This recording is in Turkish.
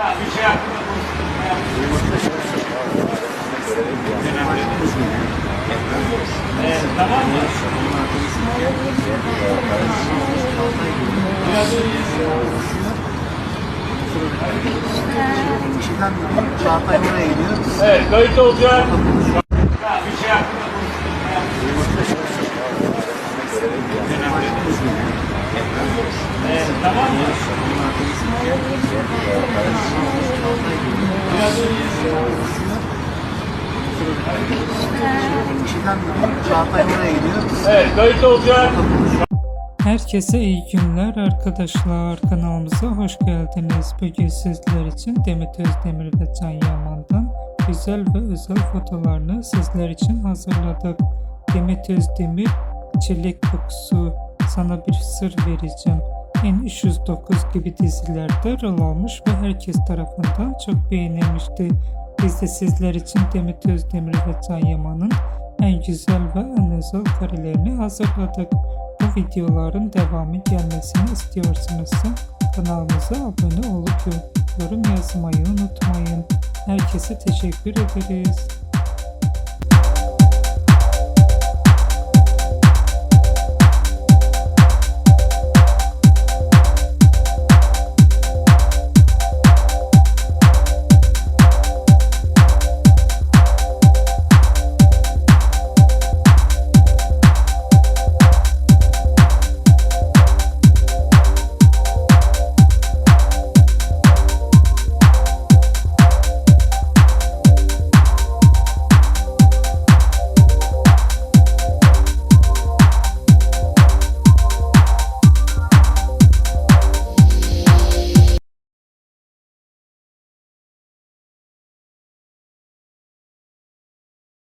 Bir şey hakkında tamam mı? Biraz Çağatay oraya gidiyor. Evet, kayıt olacak. Bir şey hakkında Evet, tamam mı? Herkese iyi günler arkadaşlar. Kanalımıza hoş geldiniz. Bugün sizler için Demet Özdemir ve Can Yaman'dan güzel ve özel fotolarını sizler için hazırladık. Demet Özdemir, Çelik Kokusu, Sana Bir Sır Vereceğim, N309 gibi dizilerde rol almış ve herkes tarafından çok beğenilmişti. Biz de sizler için Demet Özdemir ve Can Yaman'ın en güzel ve en özel karelerini hazırladık. Bu videoların devamı gelmesini istiyorsanız kanalımıza abone olup yorum yazmayı unutmayın. Herkese teşekkür ederiz.